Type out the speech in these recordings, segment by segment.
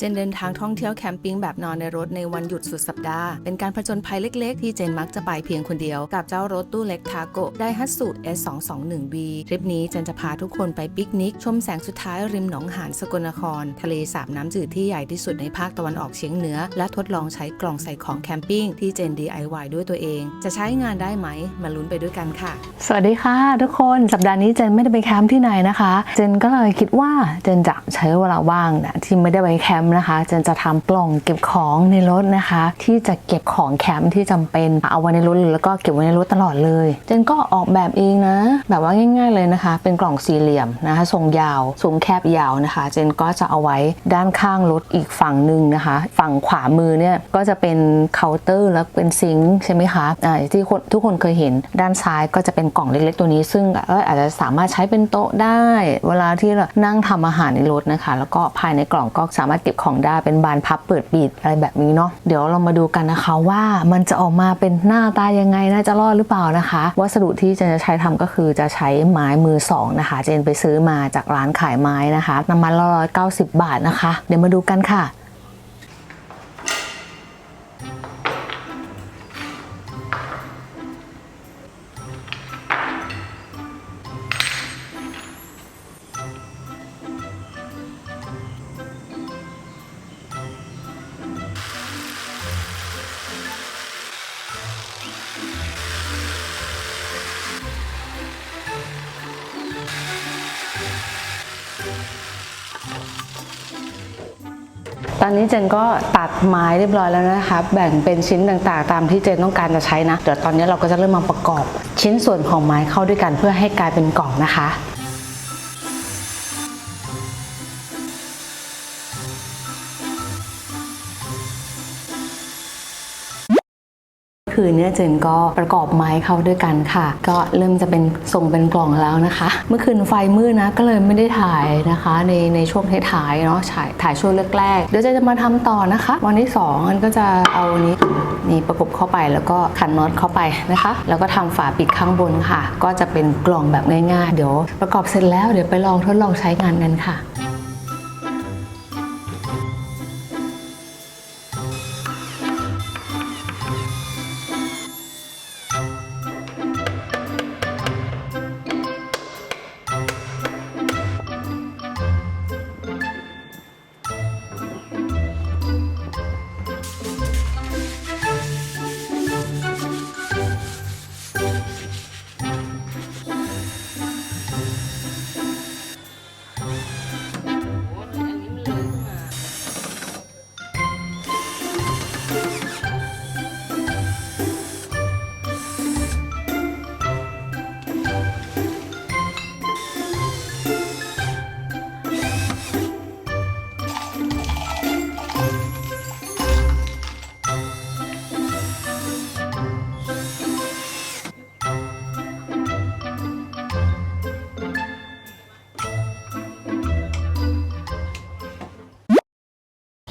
เจนเดินทางท่องเที่ยวแคมปิ้งแบบนอนในรถในวันหยุดสุดสัปดาห์ เป็นการผจญภัยเล็กๆ ที่เจนมักจะไปเพียงคนเดียว กับเจ้ารถตู้เล็กทาโกะไดฮัตสุ S221V ทริปนี้เจนจะพาทุกคนไปปิกนิก ชมแสงสุดท้ายริมหนองหานสกลนคร ทะเลสาบน้ำจืดที่ใหญ่ที่สุดในภาคตะวันออกเฉียงเหนือ และทดลองใช้กล่องใส่ของแคมปิ้งที่เจน DIY ด้วยตัวเอง จะใช้งานได้ไหมมาลุ้นไปด้วยกันค่ะ สวัสดีค่ะ ทุกคนสัปดาห์นี้เจนไม่ได้ไปแคมป์ที่ไหนนะคะ เจนก็เลยคิดว่าเจนจะใช้เวลาว่างนะที่ไม่ได้ไปแคมป์นะคะเจนจะทำกล่องเก็บของในรถนะคะ ที่จะเก็บของแคมป์ที่จำเป็นเอาไว้ในรถแล้วก็เก็บไว้ในรถตลอดเลย เจนก็ออกแบบเองนะ แบบว่าง่าย ๆเลยนะคะ เป็นกล่องสี่เหลี่ยมนะคะทรงยาวทรงแคบยาวนะคะ เจนก็จะเอาไว้ด้านข้างรถอีกฝั่งหนึ่งนะคะ ฝั่งขวามือเนี่ยก็จะเป็นเคาน์เตอร์แล้วเป็นซิงค์ใช่ไหมคะอ่าที่คนทุกคนเคยเห็นด้านซ้ายก็จะเป็นกล่องเล็กๆตัวนี้ ซึ่งอาจจะสามารถใช้เป็นโต๊ะได้ เวลาที่เรานั่งทำอาหารในรถนะคะ แล้วก็ภายในกล่องก็สามารถเก็บของได้เป็นบานพับเปิดปิดอะไรแบบนี้เนาะเดี๋ยวเรามาดูกันนะคะว่ามันจะออกมาเป็นหน้าตายังไงน่าจะรอดหรือเปล่านะคะ วัสดุที่จะใช้ทำก็คือจะใช้ไม้มือสองนะคะเจนไปซื้อมาจากร้านขายไม้นะคะน้ำมันละร้อยเก้าสิบบาทนะคะ เดี๋ยวมาดูกันค่ะ ตอนนี้เจนก็ตัดไม้เรียบร้อยแล้วนะคะ แบ่งเป็นชิ้นต่างๆ ตามที่เจนต้องการจะใช้นะ เดี๋ยวตอนนี้เราก็จะเริ่มมาประกอบ ชิ้นส่วนของไม้เข้าด้วยกันเพื่อให้กลายเป็นกล่องนะคะ คืนเนี้เจนก็ประกอบไม้เข้าด้วยกันค่ะ ก็เริ่มจะเป็นทรงเป็นกล่องแล้วนะคะ เมื่อคืนไฟมืดนะก็เลยไม่ได้ถ่ายนะคะ ในในช่วงท้ายๆเนาะถ่ายถ่ายช่วงแรกๆเดี๋ยวจะมาทำต่อนะคะ วันที่สองอันก็จะเอานี้นี่ประกบเข้าไปแล้วก็ขันน็อตเข้าไปนะคะ แล้วก็ทำฝาปิดข้างบนค่ะ ก็จะเป็นกล่องแบบง่ายๆ เดี๋ยวประกอบเสร็จแล้วเดี๋ยวไปลองทดลองใช้งานกันค่ะ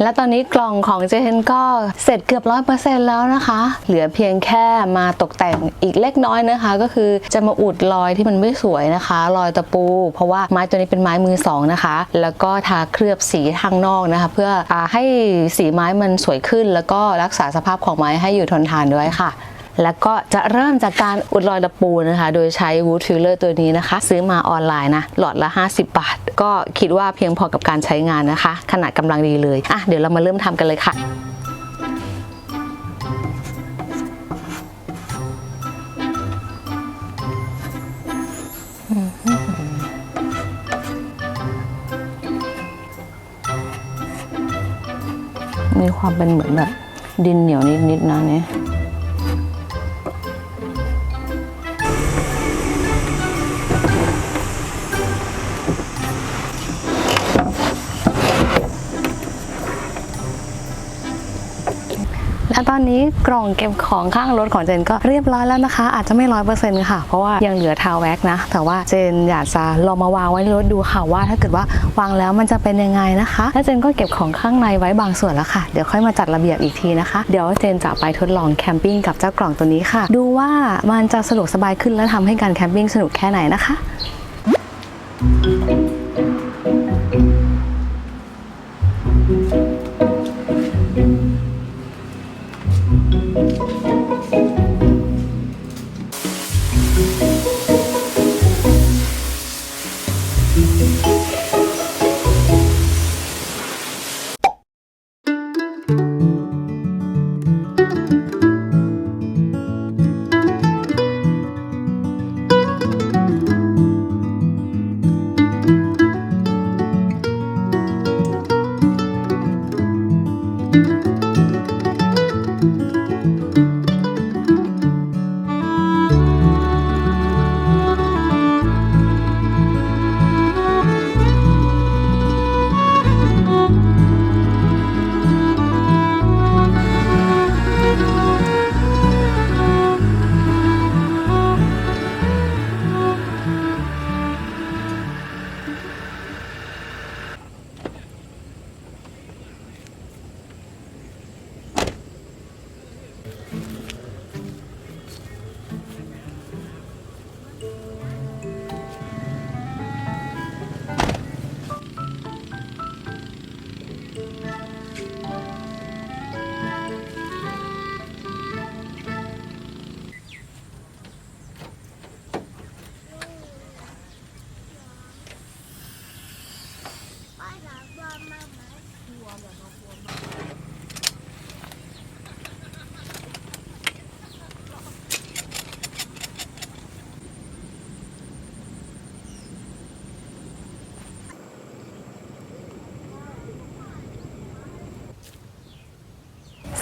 และตอนนี้กล่องของเจนก็เสร็จเกือบร้อยเปอร์เซ็นต์แล้วนะคะ เหลือเพียงแค่มาตกแต่งอีกเล็กน้อยนะคะ ก็คือจะมาอุดรอยที่มันไม่สวยนะคะ รอยตะปู เพราะว่าไม้ตัวนี้เป็นไม้มือสองนะคะ แล้วก็ทาเคลือบสีทางนอกนะคะ เพื่ออให้สีไม้มันสวยขึ้น แล้วก็รักษาสภาพของไม้ให้อยู่ทนทานด้วยค่ะแล้วก็จะเริ่มจากการอุดรอยตะปูนะคะ โดยใช้วูดฟิลเลอร์ตัวนี้นะคะ ซื้อมาออนไลน์นะ หลอดละ 50 บาท ก็คิดว่าเพียงพอกับการใช้งานนะคะ ขนาดกำลังดีเลยอะเดี๋ยวเรามาเริ่มทำกันเลยค่ะมีความเป็นเหมือนแบบดินเหนียวนิดๆนะเนี่ย ตอนนี้กล่องเก็บของข้างรถของเจนก็เรียบร้อยแล้วนะคะ อาจจะไม่ร้อยเปอร์เซ็นต์ค่ะ เพราะว่ายังเหลือทาวแว็กนะ แต่ว่าเจนอยากจะลองมาวางไว้ในรถดูค่ะว่า ถ้าเกิดว่าวางแล้วมันจะเป็นยังไงนะคะแล้วเจนก็เก็บของข้างในไว้บางส่วนแล้วค่ะ เดี๋ยวค่อยมาจัดระเบียบอีกทีนะคะ เดี๋ยวเจนจะไปทดลองแคมปิ้งกับเจ้ากล่องตัวนี้ค่ะ ดูว่ามันจะสะดวกสบายขึ้นและทำให้การแคมปิ้งสนุกแค่ไหนนะคะเ Thank you.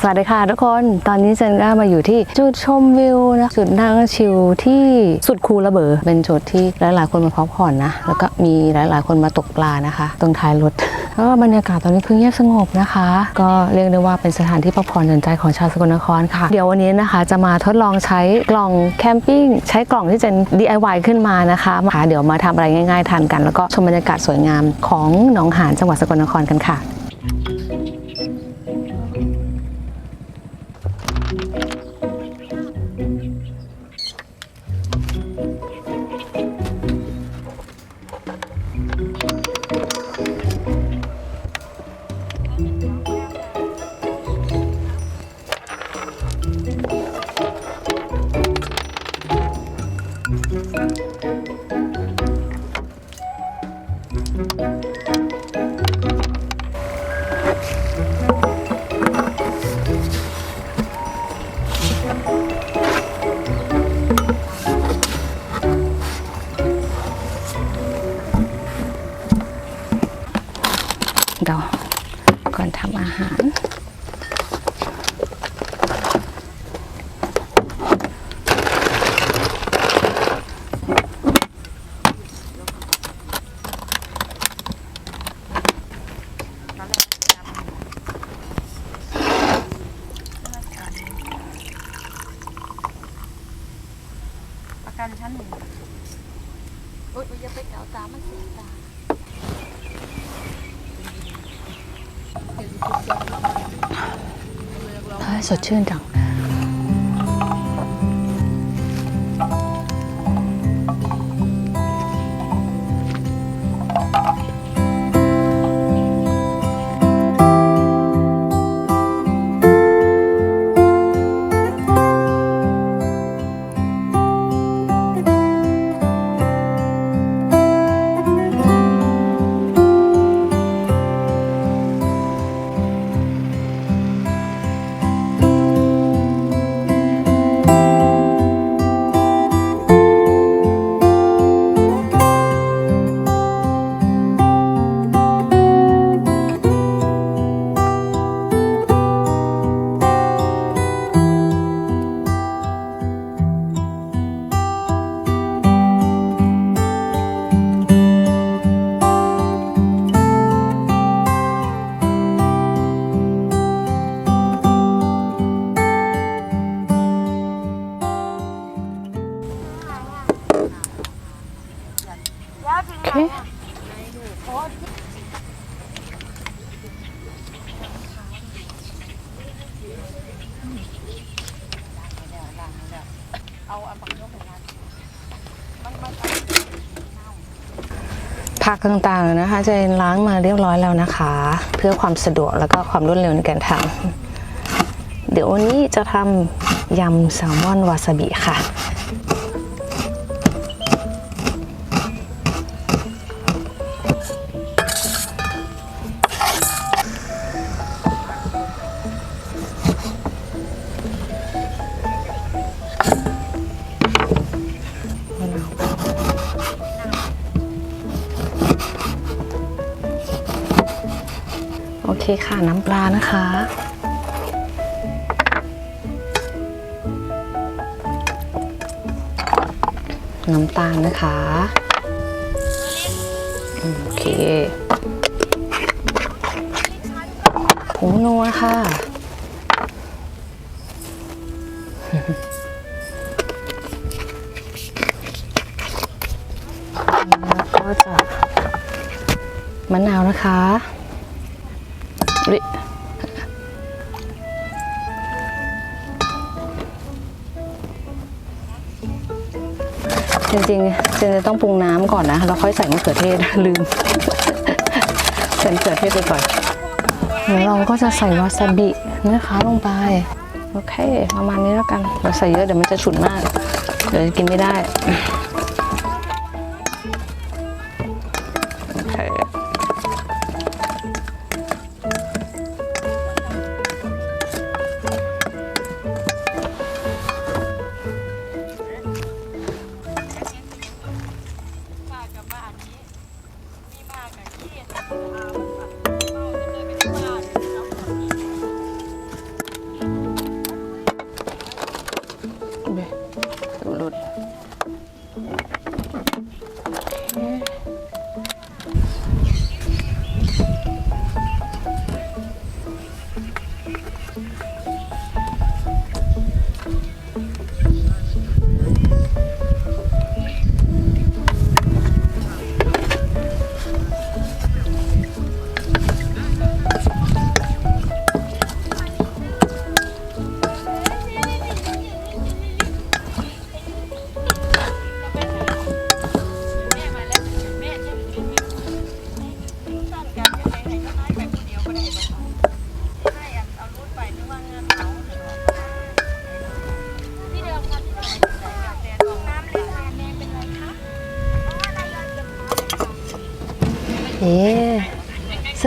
สวัสดีค่ะทุกคน ตอนนี้เจนก็มาอยู่ที่จุดชมวิวนะ จุดนั่งชิลที่สุดคูระเบอเป็นจุดที่หลายๆคนมาพักผ่อนนะ แล้วก็มีหลายๆคนมาตกปลานะคะ ตรงท้ายรถแล้วก็บรรยากาศตอนนี้คือเงียบสงบนะคะ ก็เรียกได้ว่าเป็นสถานที่พักผ่อนหย่อนใจของชาวสกลนครค่ะ เดี๋ยววันนี้นะคะ จะมาทดลองใช้กล่องแคมปิ้งใช้กล่องที่เจน DIY ขึ้นมานะคะมาเดี๋ยวมาทำอะไรง่าย ๆทานกัน แล้วก็ชมบรรยากาศสวยงามของหนองหานจังหวัดสกลนครกันค่ะ กันชั้นหนึ่งโอ๊ยอย่าไปเกาตามันเสียตาเฮ้ยสดชื่นจัง นะคะเจนล้างมาเรียบร้อยแล้วนะคะ เพื่อความสะดวกแล้วก็ความรวดเร็วในการทำเดี๋ยววันนี้จะทำยำแซลมอนวาซาบิค่ะ เคค่ะ น้ำปลานะคะ น้ำตาลนะคะ โอเคผงนัวค่ะ จริงๆเจนจะต้องปรุงน้ำก่อนนะแล้วค่อยใส่มะเขือเทศลืมใส่มะเขือเทศไปก่อนแล้วเราก็จะใส่วาซาบินะคะลงไปโอเคประมาณนี้แล้วกันเราใส่เยอะเดี๋ยวมันจะฉุนมาก เดี๋ยวจะกินไม่ได้ มีมา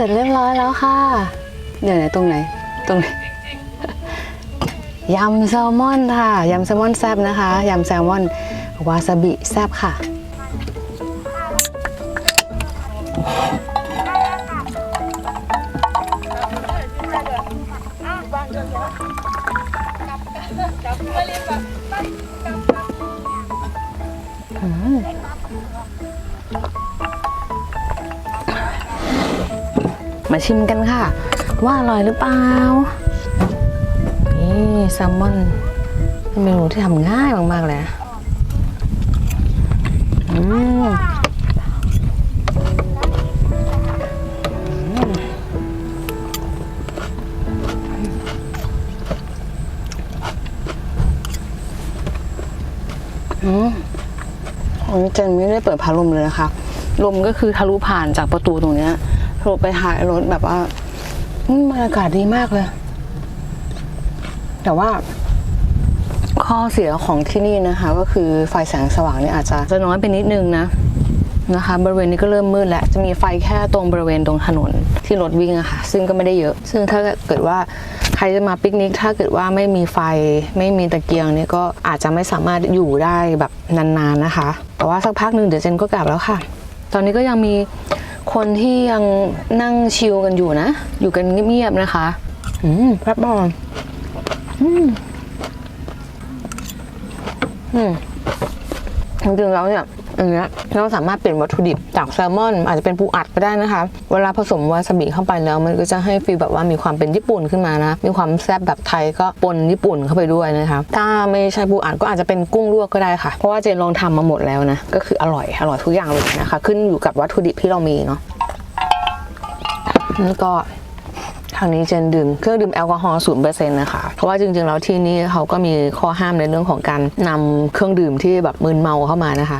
ร็จเรียบร้อยแล้วค่ะ เดี๋ยวไหนตรงไหน ตรงไหนยำแซลมอนค่ะยำแซลมอนแซบนะคะยำแซลมอนวาซาบิแซบค่ะ ชิมกันค่ะ ว่าอร่อยหรือเปล่า นี่แซลมอนเป็นเมนูที่ทำง่ายมากๆเลยนะอืมอืมอันนี้เจนไม่ได้เปิดพัดลมเลยนะคะ ลมก็คือทะลุผ่านจากประตูตรงเนี้ย ทะลุไปท้ายรถแบบว่าอืมบรรยากาศดีมากเลย แต่ว่า ข้อเสียของที่นี่นะคะ ก็คือไฟแสงสว่างเนี่ยอาจจะจะน้อยไปนิดนึงนะนะคะ บริเวณนี้ก็เริ่มมืดแล้ว จะมีไฟแค่ตรงบริเวณตรงถนนที่รถวิ่งอะค่ะ ซึ่งก็ไม่ได้เยอะ ซึ่งถ้าเกิดว่าใครจะมาปิกนิก ถ้าเกิดว่าไม่มีไฟไม่มีตะเกียงเนี่ยก็อาจจะไม่สามารถอยู่ได้แบบนานๆนะคะ แต่ว่าสักพักหนึ่งเดี๋ยวเจนก็กลับแล้วค่ะ ตอนนี้ก็ยังมี คนที่ยังนั่งชิลกันอยู่นะ อยู่กันเงียบๆนะคะอืมแป๊บบอลอืมอืมจริงๆแล้วเนี่ย อย่างเงี้ยเราสามารถเปลี่ยนวัตถุดิบจากแซลมอน อาจจะเป็นปูอัดก็ได้นะคะ เวลาผสมวาซาบิเข้าไปแล้ว มันก็จะให้ฟีลแบบว่ามีความเป็นญี่ปุ่นขึ้นมานะ มีความแซ่บแบบไทยก็ปนญี่ปุ่นเข้าไปด้วยนะคะ ถ้าไม่ใช่ปูอัดก็อาจจะเป็นกุ้งลวกก็ได้ค่ะ เพราะว่าเจนลองทำมาหมดแล้วนะ ก็คืออร่อย อร่อยทุกอย่างเลยนะคะ ขึ้นอยู่กับวัตถุดิบที่เรามีเนาะแล้วก็ทางนี้เจนดื่มเครื่องดื่มแอลกอฮอล์ศูนย์เปอร์เซ็นต์นะคะ เพราะว่าจริงๆ แล้วที่นี่เขาก็มีข้อห้ามในเรื่องของการนำเครื่องดื่มที่แบบมึนเมาเข้ามานะคะ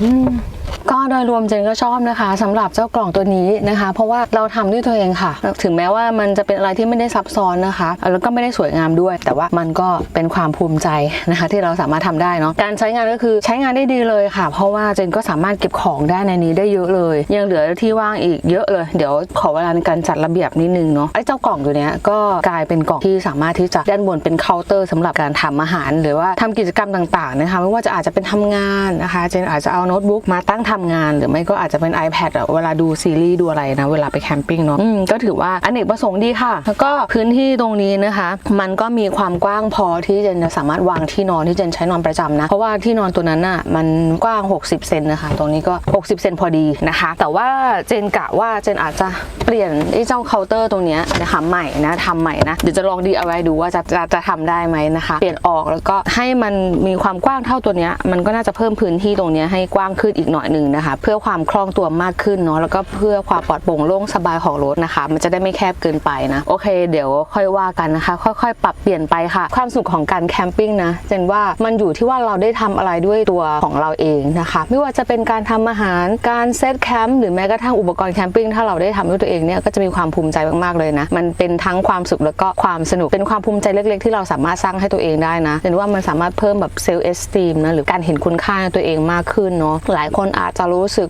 อืม ก็โดยรวมเจนก็ชอบนะคะสำหรับเจ้ากล่องตัวนี้นะคะ เพราะว่าเราทำด้วยตัวเองค่ะ ถึงแม้ว่ามันจะเป็นอะไรที่ไม่ได้ซับซ้อนนะคะ แล้วก็ไม่ได้สวยงามด้วย แต่ว่ามันก็เป็นความภูมิใจนะคะ ที่เราสามารถทำได้เนาะการใช้งานก็คือใช้งานได้ดีเลยค่ะ เพราะว่าเจนก็สามารถเก็บของได้ในนี้ได้เยอะเลย ยังเหลือที่ว่างอีกเยอะเลย เดี๋ยวขอเวลาในการจัดระเบียบนิดนึงเนาะไอ้เจ้ากล่องตัวเนี้ยก็กลายเป็นกล่องที่สามารถที่จะด้านบนเป็นเคาน์เตอร์สำหรับการทำอาหาร หรือว่าทำกิจกรรมต่างๆนะคะไม่ว่าจะอาจจะเป็นทำงานนะคะเจนอาจจะเอาโน้ตบุ๊กมาตั้งทำงานหรือไม่ก็อาจจะเป็น iPad อะเวลาดูซีรีส์ดูอะไรนะ เวลาไปแคมปิ้งเนาะก็ถือว่าอเนกประสงค์ดีค่ะ แล้วก็พื้นที่ตรงนี้นะคะ มันก็มีความกว้างพอที่เจนจะสามารถวางที่นอนที่เจนใช้นอนประจำนะ เพราะว่าที่นอนตัวนั้นน่ะมันกว้าง 60 เซนนะคะ ตรงนี้ก็ 60 เซนพอดีนะคะ แต่ว่าเจนกะว่าเจนอาจจะเปลี่ยนไอ้เจ้าเคาน์เตอร์ตรงนี้นะคะใหม่นะทำใหม่นะเดี๋ยวจะลองดีเอาไว้ดูว่าจะจะจะทำได้ไหมนะคะ เปลี่ยนออกแล้วก็ให้มันมีความกว้างเท่าตัวนี้มันก็น่าจะเพิ่มพื้นที่ตรงนี้ให้กว้างขึ้นอีกหน่อยหนึ่งนะคะ เพื่อความคล่องตัวมากขึ้นเนาะแล้วก็เพื่อความปลอดโปร่งโล่งสบายของรถนะคะ มันจะได้ไม่แคบเกินไปนะโอเค เดี๋ยวค่อยว่ากันนะคะ ค่อยๆ ปรับเปลี่ยนไปค่ะ ความสุขของการแคมปิ้งนะเจนว่ามันอยู่ที่ว่าเราได้ทำอะไรด้วยตัวของเราเองนะคะ ไม่ว่าจะเป็นการทำอาหารการเซตแคมป์หรือแม้กระทั่งอุปกรณ์แคมปิ้งถ้าเราได้ทำด้วยตัวเองเนี่ยก็จะมีความภูมิใจมากๆเลยนะมันเป็นทั้งความสุขแล้วก็ความสนุกเป็นความภูมิใจเล็ก ๆ ที่เราสามารถสร้างให้ตัวเองได้นะเจนว่ามันสามารถเพิ่มแบบเซลล์เอสตีมนะหรือการเห็นคุณค่าในตัวเองมากขึ้นเนาะหลายคนอาจจะรู้สึก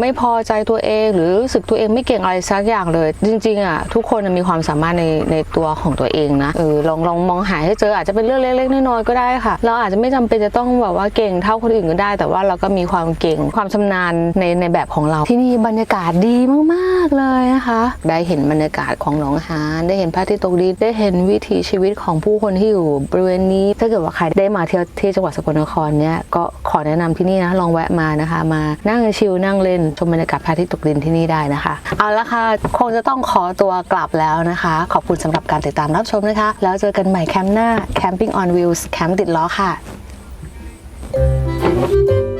ไม่พอใจตัวเอง หรือรู้สึกตัวเองไม่เก่งอะไรสักอย่างเลย จริงๆอะทุกคนมีความสามารถในในตัวของตัวเองนะเออลองลองมองหาให้เจออาจจะเป็นเรื่องเล็กๆน้อยๆก็ได้ค่ะ เราอาจจะไม่จำเป็นจะต้องแบบว่าเก่งเท่าคนอื่นก็ได้ แต่ว่าเราก็มีความเก่งความชำนาญในในแบบของเรา ที่นี่บรรยากาศดีมากๆเลยนะคะได้เห็นบรรยากาศของหนองหานได้เห็นพระอาทิตย์ตกดินได้เห็นวิถีชีวิตของผู้คนที่อยู่บริเวณนี้ ถ้าเกิดว่าใครได้มาเที่ยวที่จังหวัดสกลนครเนี่ยก็ขอแนะนำที่นี่นะลองแวะมานะคะมานั่งชิลนั่งเล่นชมบรรยากาศพระอาทิตย์ตกดินที่นี่ได้นะคะ เอาละค่ะ คงจะต้องขอตัวกลับแล้วนะคะ ขอบคุณสำหรับการติดตามรับชมนะคะ แล้วเจอกันใหม่แคมป์หน้า Camping on Wheels แคมป์ติดล้อค่ะ thank you